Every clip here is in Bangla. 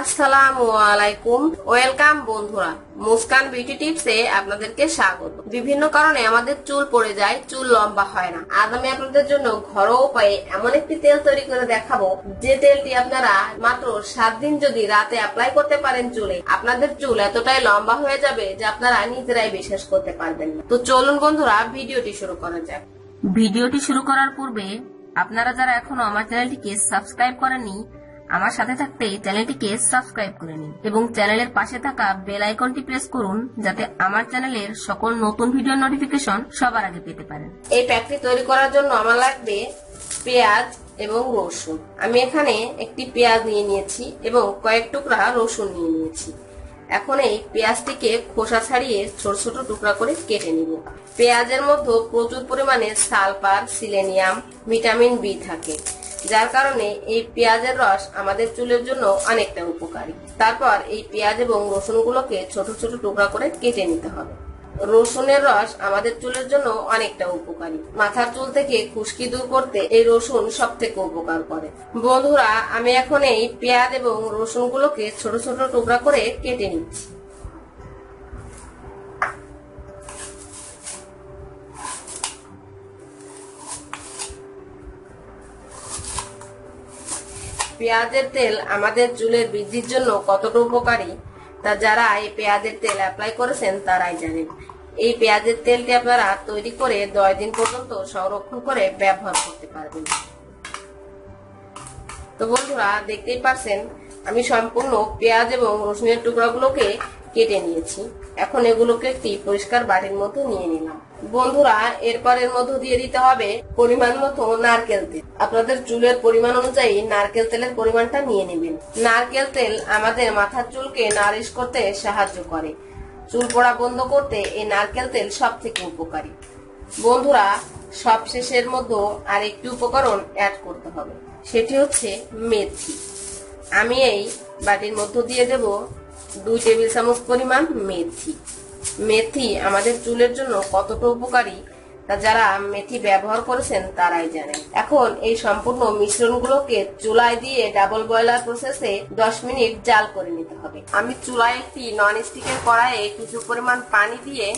আসসালামু আলাইকুম। ওয়েলকাম বন্ধুরা, মুস্কান বিউটি টিপসে আপনাদেরকে স্বাগত। বিভিন্ন কারণে আমাদের চুল পড়ে যায়, চুল লম্বা হয় না। আজ আমি আপনাদের জন্য ঘরোয়া উপায়ে এমন একটি তেল তৈরি করে দেখাবো, যে তেলটি আপনারা মাত্র সাত দিন যদি রাতে অ্যাপ্লাই করতে পারেন চুলে, আপনাদের চুল এতটাই লম্বা হয়ে যাবে যে আপনারা নিজেরাই বিশ্বাস করতে পারবেন না। তো চলুন বন্ধুরা, ভিডিওটি শুরু করা যাক। ভিডিওটি শুরু করার পূর্বে আপনারা যারা এখনও আমার চ্যানেলটিকে সাবস্ক্রাইব করেননি আমার সাথে থাকতে চ্যানেলটিকে সাবস্ক্রাইব করে নিন এবং চ্যানেলের পাশে থাকা বেল আইকনটি প্রেস করুন যাতে আমার চ্যানেলের সকল নতুন ভিডিও নোটিফিকেশন সবার আগে পেতে পারেন। এই প্যাকটি তৈরি করার জন্য আমার লাগবে পেঁয়াজ এবং রসুন। আমি এখানে একটি পেঁয়াজ নিয়ে নিয়েছি এবং কয়েক টুকরা রসুন নিয়ে নিয়েছি। এখন এই পেঁয়াজটিকে খোসা ছাড়িয়ে ছোট ছোট টুকরা করে কেটে নিব। পেঁয়াজের মধ্যে প্রচুর পরিমাণে সালফার, সিলেনিয়াম, ভিটামিন বি থাকে। যার কারণে এই পেঁয়াজের রস আমাদের চুলের জন্য অনেকটা উপকারী। তারপর এই পেঁয়াজ এবং রসুনগুলোকে ছোট ছোট টুকরা করে কেটে নিতে হবে। রসুনের রস আমাদের চুলের জন্য অনেকটা উপকারী। মাথার চুল থেকে খুশকি দূর করতে এই রসুন সব থেকে উপকার করে। বন্ধুরা, আমি এখন এই পেঁয়াজ এবং রসুনগুলোকে ছোট ছোট টুকরা করে কেটে নিচ্ছি। পেঁয়াজের তেল আমাদের চুলের বৃদ্ধির জন্য কতটা উপকারী, তা যারা এই পেঁয়াজের তেল অ্যাপ্লাই করেছেন তারাই জানেন। এই পেঁয়াজের তেলটি আপনারা তৈরি করে দশ দিন পর্যন্ত সংরক্ষণ করে ব্যবহার করতে পারবেন। তো বন্ধুরা, দেখতেই পারছেন, আমি সম্পূর্ণ পেঁয়াজ এবং রসুনের টুকরাগুলোকে কেটে নিয়েছি। এখন এগুলোকে একটি পরিষ্কার বাটির মধ্যে নিয়ে নিলাম। বন্ধুরা এরপর এর মধ্যে দিয়ে দিতে হবে পরিমাণ মতো নারকেল তেল। আপনাদের চুলের পরিমাণ অনুযায়ী নারকেল তেলের পরিমাণটা নিয়ে নেবেন। নারকেল তেল আমাদের মাথার চুলকে নারিশ করতে সাহায্য করে। চুল পড়া বন্ধ করতে এই নারকেল তেল সব থেকে উপকারী। বন্ধুরা সব শেষের মধ্যে আর একটি উপকরণ অ্যাড করতে হবে। সেটি হচ্ছে মেথি। আমি এই বাটির মধ্য দিয়ে দেব দুই টেবিল চামচ পরিমাণ মেথি। মেথি আমাদের চুলের জন্য কতটা উপকারী তা যারা মেথি ব্যবহার করেছেন তারাই জানেন। এখন এই সম্পূর্ণ মিশ্রণগুলোকে চুলায় দিয়ে ডাবল বয়লার প্রসেসে দশ মিনিট জাল করে নিতে হবে। আমি চুলায় একটি নন স্টিকের কড়াইয়ে কিছু পরিমাণ পানি দিয়ে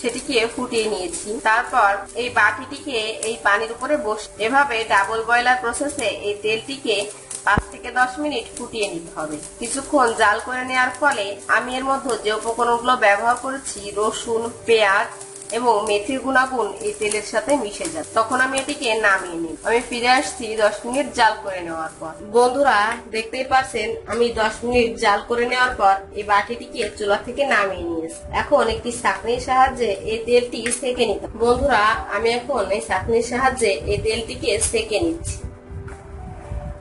সেটিকে ফুটিয়ে নিয়েছি। তারপর এই বাটিটিকে এই পানির উপরে বস এভাবে ডাবল বয়লার প্রসেসে এই তেলটিকে থেকে দশ মিনিট ফুটিয়ে নিতে হবে। কিছুক্ষণ জাল করে নেওয়ার ফলে আমি এর মধ্যে যে উপকরণগুলো ব্যবহার করেছি, রসুন, পেঁয়াজ এবং মেথির গুণাগুণ এই তেলের সাথে মিশে যায় তখন আমি এটিকে নামিয়ে নিই আমি ফিরে আসছি দশ মিনিট জাল করে নেওয়ার পর। বন্ধুরা, দেখতেই পাচ্ছেন, আমি দশ মিনিট জাল করে নেওয়ার পর এই বাটিটিকে চুলা থেকে নামিয়ে নিয়েছি। এখন একটি ছাঁকনির সাহায্যে এই তেলটি সেকে নিতে বন্ধুরা, আমি এখন এই ছাঁকনির সাহায্যে এই তেলটিকে সেকে নিচ্ছি।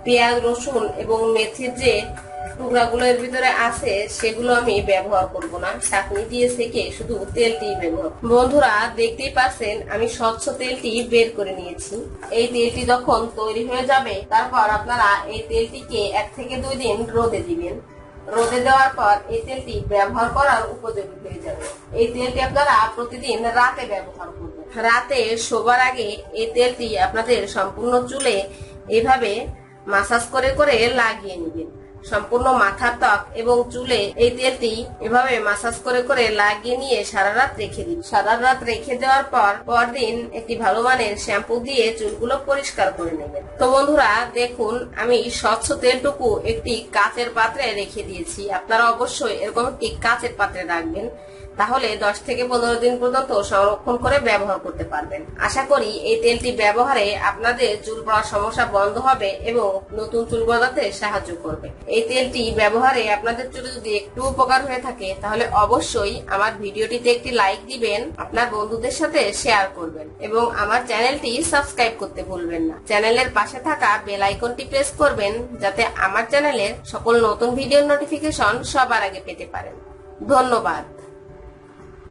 পেঁয়াজ, রসুন এবং মেথির যে টুকরাগুলো এর ভিতরে আছে, সেগুলো আমি ব্যবহার করব না। চাটনি দিয়ে সেকে শুধু তেলটি ব্যবহার বন্ধুরা, দেখতেই পাচ্ছেন, আমি স্বচ্ছ তেলটি বের করে নিয়েছি। এই তেলটি যখন তৈরি হয়ে যাবে, তারপর আপনারা এই তেলটিকে এক থেকে দুই দিন রোদে দিবেন। রোদে দেওয়ার পর এই তেলটি ব্যবহার করার উপযোগী হয়ে যাবে। এই তেলটি আপনারা প্রতিদিন রাতে ব্যবহার করবেন। রাতে শোবার আগে এই তেলটি আপনাদের সম্পূর্ণ চুলে এভাবে মাসাজ করে করে লাগিয়ে নেবেন। সম্পূর্ণ মাথার ত্বক এবং চুলে এই তেলটি এভাবে মাসাজ করে করে লাগিয়ে নিয়ে সারা রাত রেখে দিন। সারা রাত রেখে দেওয়ার পর পরদিন একটি ভালো মানের শ্যাম্পু দিয়ে চুলগুলো পরিষ্কার করে নেবেন। তো বন্ধুরা, দেখুন, আমি স্বচ্ছ তেলটুকু একটি কাচের পাত্রে রেখে দিয়েছি। আপনারা অবশ্যই এরকম একটি কাচের পাত্রে রাখবেন। তাহলে দশ থেকে পনেরো দিন পর্যন্ত সংরক্ষণ করে ব্যবহার করতে পারবেন। আশা করি এই তেলটি ব্যবহারে আপনাদের চুল পড়ার সমস্যা বন্ধ হবে এবং নতুন চুল গজাতে সাহায্য করবে। এই তেলটি ব্যবহারে আপনাদের চুলে যদি একটু উপকার হয়ে থাকে, তাহলে অবশ্যই আমার ভিডিওটিতে একটি লাইক দিবেন, আপনার বন্ধুদের সাথে শেয়ার করবেন এবং আমার চ্যানেলটি সাবস্ক্রাইব করতে ভুলবেন না। চ্যানেলের পাশে থাকা বেল আইকনটি প্রেস করবেন, যাতে আমার চ্যানেলের সকল নতুন ভিডিওর নোটিফিকেশন সবার আগে পেতে পারেন। ধন্যবাদ।